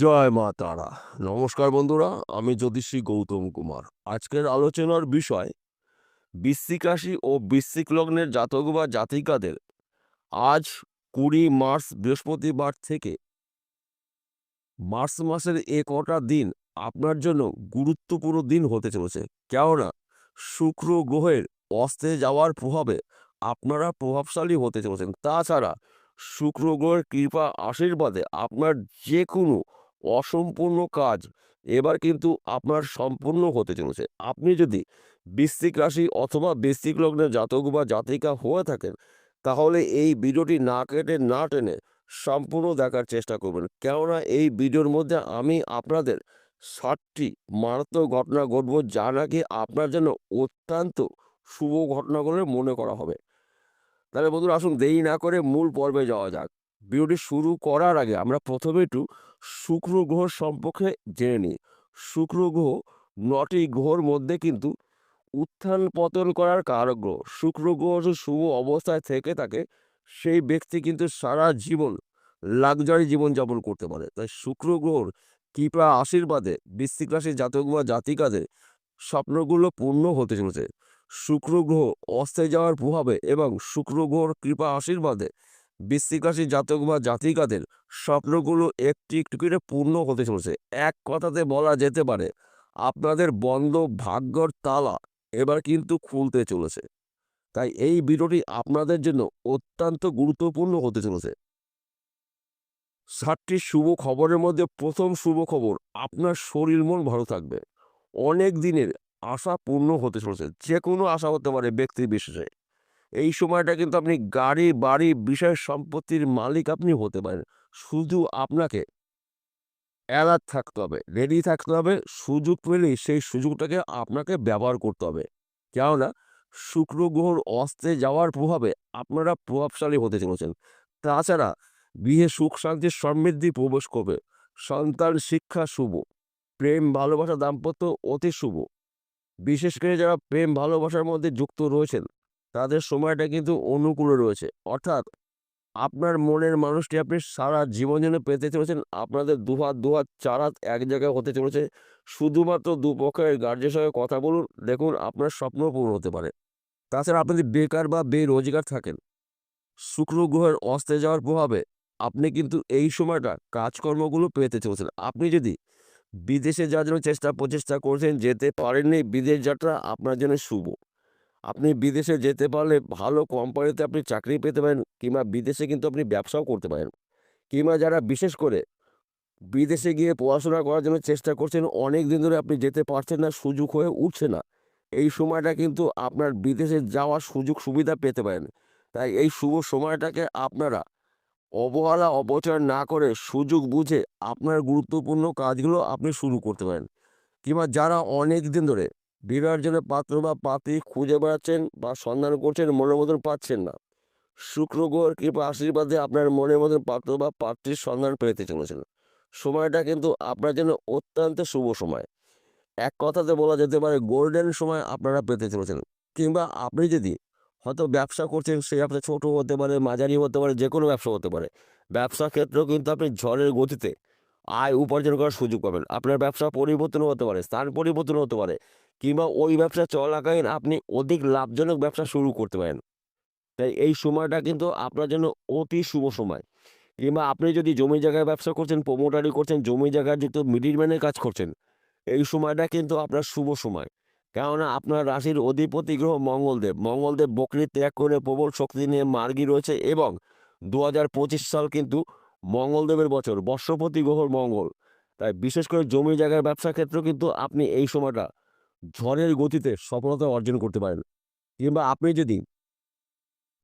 জয় মা তারা। নমস্কার বন্ধুরা, আমি জ্যোতিষী গৌতম কুমার। আজকের আলোচনার বিষয়, বৃশ্চিক রাশি ও বৃশ্চিক লগ্নের জাতক বা জাতিকাদের আজ কুড়ি মার্চ বৃহস্পতিবার থেকে মার্চ মাসের এ কটা দিন আপনার জন্য গুরুত্বপূর্ণ দিন হতে চলেছে। কেননা, শুক্র গ্রহের অস্তে যাওয়ার প্রভাবে আপনারা প্রভাবশালী হতে চলেছেন। তাছাড়া শুক্র গ্রহের কৃপা আশীর্বাদে আপনার যে কোনো অসম্পূর্ণ কাজ। এবার কিন্তু আপনার সম্পূর্ণ হতে চলেছে। আপনি যদি বৃশ্চিক রাশি অথবা বৃশ্চিক লগ্নের জাতক বা জাতিকা হয়ে থাকেন, তাহলে এই ভিডিওটি না কেটে না টেনে সম্পূর্ণ দেখার চেষ্টা করবেন। কেননা এই ভিডিওর মধ্যে আমি আপনাদের ষাটটি মারাত্মক ঘটনা ঘটব, যা নাকি আপনার জন্য অত্যন্ত শুভ ঘটনাগুলো মনে করা হবে। তাহলে বন্ধুরা, আসুন দেরি না করে মূল পর্বে যাওয়া যাক। ভিডিওটি শুরু করার আগে আমরা প্রথমে একটু শুক্র গ্রহ সম্পর্কে জেনে নিই। শুক্র গ্রহ নটি গ্রহর মধ্যে কিন্তু উত্থান পতন করার কারক গ্রহ। শুক্র গ্রহ যদি শুভ অবস্থায় থেকে থাকে, সেই ব্যক্তি কিন্তু সারা জীবন লাক্সারি জীবনযাপন করতে পারে। তাই শুক্র গ্রহর কৃপা আশীর্বাদে বৃশ্চিক রাশির জাতক বা জাতিকাদের স্বপ্নগুলো পূর্ণ হতে চলেছে। শুক্র গ্রহ অস্তে যাওয়ার প্রভাবে এবং শুক্র গ্রহর কৃপা আশীর্বাদে বৃশ্চিক জাতক বা জাতিকাদের স্বপ্নগুলো একটি একটু করে পূর্ণ হতে চলেছে। এক কথাতে বলা যেতে পারে, আপনাদের বন্ধ ভাগ্যর তালা এবার কিন্তু খুলতে চলেছে। তাই এই ভিডিওটি আপনাদের জন্য অত্যন্ত গুরুত্বপূর্ণ হতে চলেছে। ষাটটি শুভ খবরের মধ্যে প্রথম শুভ খবর, আপনার শরীর মন ভালো থাকবে। অনেক দিনের আশা পূর্ণ হতে চলেছে। যে কোনো আশা হতে পারে ব্যক্তি বিশেষে। এই সময়টা কিন্তু আপনি গাড়ি, বাড়ি, বিষয় সম্পত্তির মালিক আপনি হতে পারেন। শুধু আপনাকে অ্যালার্ট থাকতে হবে, রেডি থাকতে হবে, সুযোগ পেলেই সেই সুযোগটাকে আপনাকে ব্যবহার করতে হবে। কেননা, শুক্র গ্রহর অস্তে যাওয়ার প্রভাবে আপনারা প্রভাবশালী হতে চলেছেন। তাছাড়া বিয়ে সুখ শান্তির সমৃদ্ধি প্রবেশ করবে। সন্তান শিক্ষা শুভ, প্রেম, ভালোবাসা, দাম্পত্য অতি শুভ। বিশেষ করে যারা প্রেম, ভালোবাসার মধ্যে যুক্ত রয়েছেন তাদের সময়টা কিন্তু অনুকূলে রয়েছে। অর্থাৎ আপনার মনের মানুষটি আপনি সারা জীবন যেন পেতে চলেছেন, আপনাদের দুহাত দুহাত চার হাত এক জায়গায় হতে চলেছে। শুধুমাত্র দুপক্ষের গার্জের সঙ্গে কথা বলুন, দেখুন আপনার স্বপ্ন পূরণ হতে পারে। তাছাড়া আপনি বেকার বা বেরোজগার থাকেন, শুক্র গ্রহের অস্তে যাওয়ার প্রভাবে আপনি কিন্তু এই সময়টা কাজকর্মগুলো পেতে চলেছেন। আপনি যদি বিদেশে যাওয়ার জন্য চেষ্টা, প্রচেষ্টা করছেন, যেতে পারেননি, বিদেশ যাত্রা আপনার জন্য শুভ। আপনি বিদেশে যেতে পারলে ভালো কোম্পানিতে আপনি চাকরি পেতে পারেন কিংবা বিদেশে কিন্তু আপনি ব্যবসাও করতে পারেন। কিংবা যারা বিশেষ করে বিদেশে গিয়ে পড়াশোনা করার জন্য চেষ্টা করছেন অনেক দিন ধরে আপনি যেতে পারছেন না, সুযোগ হয়ে উঠছে না। এই সময়টা কিন্তু আপনার বিদেশে যাওয়ার সুযোগ সুবিধা পেতে পারেন। তাই এই শুভ সময়টাকে আপনারা অবহেলা, অপচয় না করে সুযোগ বুঝে আপনার গুরুত্বপূর্ণ কাজগুলো আপনি শুরু করতে পারেন। কিংবা যারা অনেক দিন ধরে বিবাহের পাত্র বা পাত্রী খুঁজে বেড়াচ্ছেন বা সন্ধান করছেন মনের মতন পাচ্ছেন না। শুক্র গ্রহের কৃপা আশীর্বাদে আপনার মনের মতন পাত্র বা পাত্রীর সন্ধান পেতে চলেছেন। সময়টা কিন্তু আপনার জন্য অত্যন্ত শুভ সময়। এক কথাতে বলা যেতে পারে গোল্ডেন সময় আপনারা পেতে চলেছেন। কিংবা আপনি যদি হয়তো ব্যবসা করছেন, সে ব্যবসা ছোটো হতে পারে, মাঝারি হতে পারে যে কোনো ব্যবসা হতে পারে। ব্যবসা ক্ষেত্রেও কিন্তু আপনি ঝড়ের গতিতে আয় উপার্জন করার সুযোগ পাবেন। আপনার ব্যবসা পরিবর্তন হতে পারে, স্থান পরিবর্তন হতে পারে, কিংবা ওই ব্যবসা চলাকালীন আপনি অধিক লাভজনক ব্যবসা শুরু করতে পারেন। তাই এই সময়টা কিন্তু আপনার জন্য অতি শুভ সময়। কিংবা আপনি যদি জমি জায়গায় ব্যবসা করছেন প্রমোটারি করছেন, জমি জায়গার যুক্ত মিডিলম্যানের কাজ করছেন, এই সময়টা কিন্তু আপনার শুভ সময়। কেননা আপনার রাশির অধিপতি গ্রহ মঙ্গলদেব। মঙ্গলদেব বকরি ত্যাগ করে প্রবল শক্তি নিয়ে মার্গী রয়েছে এবং দু হাজার পঁচিশ সাল কিন্তু মঙ্গলদেবের বছর বর্ষপতি গ্রহর মঙ্গল। তাই বিশেষ করে জমি, জায়গার ব্যবসা ক্ষেত্রেও কিন্তু আপনি এই সময়টা ঝড়ের গতিতে সফলতা অর্জন করতে পারেন। কিংবা আপনি যদি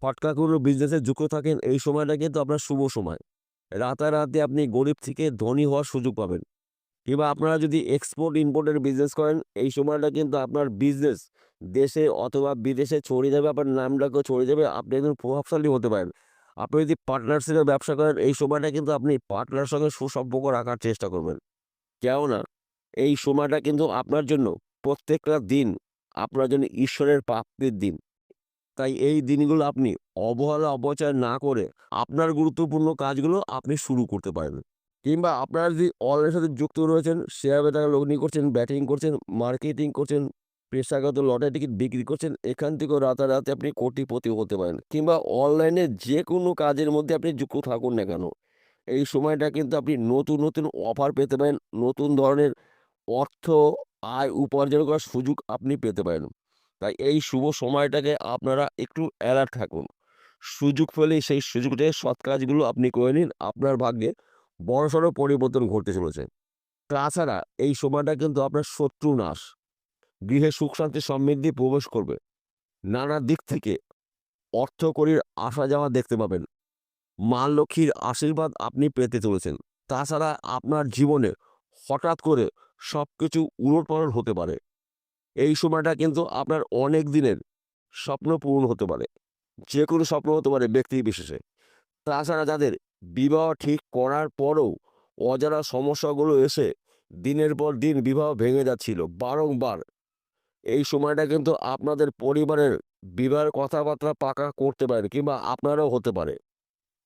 ফটকা কোনো বিজনেসে যুক্ত থাকেন, এই সময়টা কিন্তু আপনার শুভ সময়। রাতারাতি আপনি গরিব থেকে ধনী হওয়ার সুযোগ পাবেন। কিংবা আপনারা যদি এক্সপোর্ট ইম্পোর্টের বিজনেস করেন, এই সময়টা কিন্তু আপনার বিজনেস দেশে অথবা বিদেশে ছড়িয়ে যাবে, আপনার নামটাকেও ছড়িয়ে যাবে, আপনি একজন প্রভাবশালী হতে পারেন। আপনি যদি পার্টনারশিপে ব্যবসা করেন, এই সময়টা কিন্তু আপনি পার্টনার সঙ্গে সুসম্পর্ক রাখার চেষ্টা করবেন। কেননা এই সময়টা কিন্তু আপনার জন্য প্রত্যেকটা দিন আপনার জন্য ঈশ্বরের প্রাপ্তির দিন। তাই এই দিনগুলো আপনি অবহেলা, অপচয় না করে আপনার গুরুত্বপূর্ণ কাজগুলো আপনি শুরু করতে পারেন কিংবা আপনারা যদি অনলাইনের সাথে যুক্ত রয়েছেন শেয়ার বাজারে লগ্নি করছেন ব্যাটিং করছেন মার্কেটিং করছেন পেশাগত লটারি টিকিট বিক্রি করছেন, এখান থেকেও রাতারাতি আপনি কোটিপতি হতে পারেন। কিংবা অনলাইনে যে কোনো কাজের মধ্যে আপনি যুক্ত থাকুন না কেন। এই সময়টা কিন্তু আপনি নতুন নতুন অফার পেতে পারেন, নতুন ধরনের অর্থ আয় উপার্জন করার সুযোগ আপনি পেতে পারেন। তাই এই শুভ সময়টাকে আপনারা একটু অ্যালার্ট থাকুন। সুযোগ পেলেই সেই সুযোগটায় সৎ কাজগুলো আপনি করে নিন, আপনার ভাগ্যে বড়সড় পরিবর্তন ঘটতে চলেছে। তাছাড়া এই সময়টা কিন্তু আপনার শত্রু নাশ। গৃহে সুখ শান্তি সমৃদ্ধি প্রবেশ করবে। নানা দিক থেকে অর্থকরীর আসা যাওয়া দেখতে পাবেন। মা লক্ষ্মীর আশীর্বাদ আপনি পেতে চলেছেন। তাছাড়া আপনার জীবনে হঠাৎ করে সব কিছু উলটপালট হতে পারে। এই সময়টা কিন্তু আপনার অনেক দিনের স্বপ্ন পূরণ হতে পারে। যে কোনো স্বপ্ন হতে পারে ব্যক্তি বিশেষে। তাছাড়া যাদের বিবাহ ঠিক করার পরও অজানা সমস্যাগুলো এসে দিনের পর দিন বিবাহ ভেঙে যাচ্ছিল, বারংবার এই সময়টা কিন্তু আপনাদের পরিবারের বিবাহের কথাবার্তা পাকা করতে পারেন কিংবা আপনারাও হতে পারে।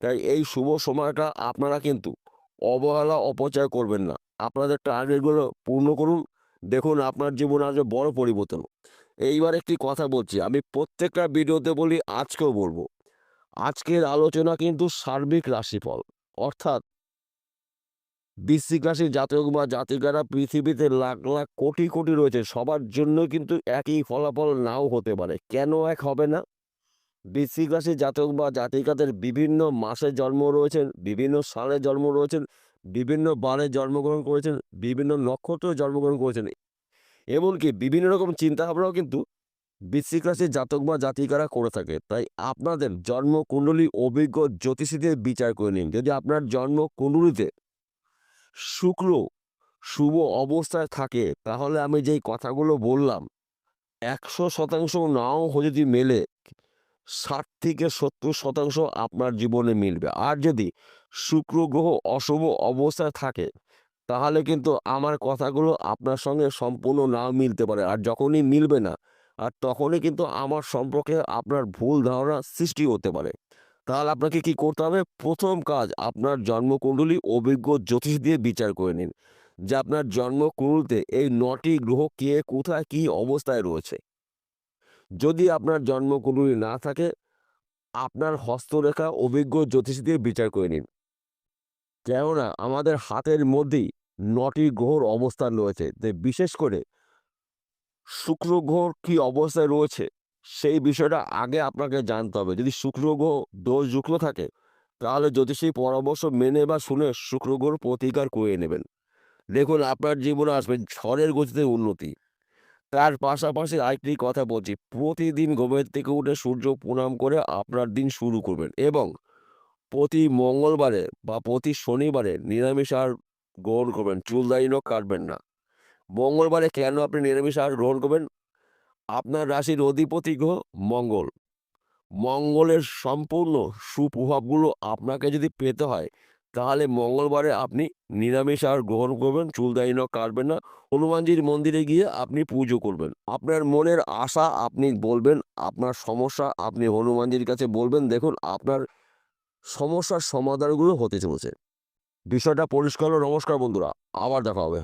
তাই এই শুভ সময়টা আপনারা কিন্তু অবহেলা, অপচয় করবেন না। আপনাদের টার্গেটগুলো পূর্ণ করুন। দেখুন আপনার জীবনে আসবে বড় পরিবর্তন। এইবার একটি কথা বলছি, আমি প্রত্যেকটা ভিডিওতে বলি, আজকেও বলব। আজকের আলোচনা কিন্তু সার্বিক রাশিফল। অর্থাৎ বৃশ্চিক রাশির জাতক বা জাতিকারা পৃথিবীতে লাখ লাখ কোটি কোটি রয়েছে, সবার জন্য কিন্তু একই ফলাফল নাও হতে পারে। কেন এক হবে না? বৃশ্চিক রাশির জাতক বা জাতিকাদের বিভিন্ন মাসে জন্ম রয়েছেন, বিভিন্ন সালে জন্ম রয়েছেন, বিভিন্ন বারে জন্মগ্রহণ করেছেন, বিভিন্ন নক্ষত্রে জন্মগ্রহণ করেছেন। এমনকি বিভিন্ন রকম চিন্তাভাবনাও কিন্তু বৃশ্চিক রাশির জাতক বা জাতিকারা করে থাকে। তাই আপনাদের জন্মকুণ্ডলী অভিজ্ঞ জ্যোতিষীদের বিচার করে নিন। যদি আপনার জন্মকুণ্ডলিতে শুক্র, শুভ অবস্থায় থাকে, তাহলে আমি যেই কথাগুলো বললাম, একশো শতাংশ নাও যদি মেলে, ষাট থেকে সত্তর শতাংশ আপনার জীবনে মিলবে। আর যদি শুক্র, গ্রহ অশুভ অবস্থায় থাকে, তাহলে কিন্তু আমার কথাগুলো আপনার সঙ্গে সম্পূর্ণ নাও মিলতে পারে। আর যখনই মিলবে না, আর তখনই কিন্তু আমার সম্পর্কে আপনার ভুল ধারণা সৃষ্টি হতে পারে। তাহলে আপনাকে কি করতে হবে? প্রথম কাজ, আপনার জন্মকুণ্ডলী অভিজ্ঞ জ্যোতিষ দিয়ে বিচার করে নিন যে আপনার জন্মকুণ্ডলিতে এই নটি গ্রহ কে, কোথায়, কি অবস্থায় রয়েছে। যদি আপনার জন্মকুণ্ডলী না থাকে, আপনার হস্তরেখা অভিজ্ঞ জ্যোতিষ দিয়ে বিচার করে নিন। কেননা, আমাদের হাতের মধ্যেই নটি গ্রহর অবস্থান রয়েছে। বিশেষ করে শুক্র গ্রহর কী অবস্থায় রয়েছে? সেই বিষয়টা আগে আপনাকে জানতে হবে। যদি শুক্র গ্রহ দোষযুক্ত থাকে, তাহলে জ্যোতিষী পরামর্শ মেনে বা শুনে শুক্র গ্রহর প্রতিকার করে নেবেন। দেখুন, আপনার জীবনে আসবে ঝড়ের গতিতে উন্নতি। তার পাশাপাশি আরেকটি কথা বলছি, প্রতিদিন ঘুমের থেকে উঠে সূর্য প্রণাম করে আপনার দিন শুরু করবেন এবং প্রতি মঙ্গলবারে বা প্রতি শনিবারে নিরামিষ আর গ্রহণ করবেন। চুলদারি নখ কাটবেন না। মঙ্গলবারে কেন আপনি নিরামিষ আর গ্রহণ করবেন? আপনার রাশির অধিপতি গ্রহ মঙ্গল। মঙ্গলের সম্পূর্ণ সুপ্রভাবগুলো আপনাকে যদি পেতে হয়, তাহলে মঙ্গলবারে আপনি নিরামিষ আর গ্রহণ করবেন চুলদারি নখ কাটবেন না। হনুমানজির মন্দিরে গিয়ে আপনি পুজো করবেন। আপনার মনের আশা আপনি বলবেন, আপনার সমস্যা আপনি হনুমানজির কাছে বলবেন, দেখুন আপনার সমস্যার সমাধানগুলো হতে চলেছে। বিষয়টা পরিষ্কার। নমস্কার বন্ধুরা, আবার দেখা হবে।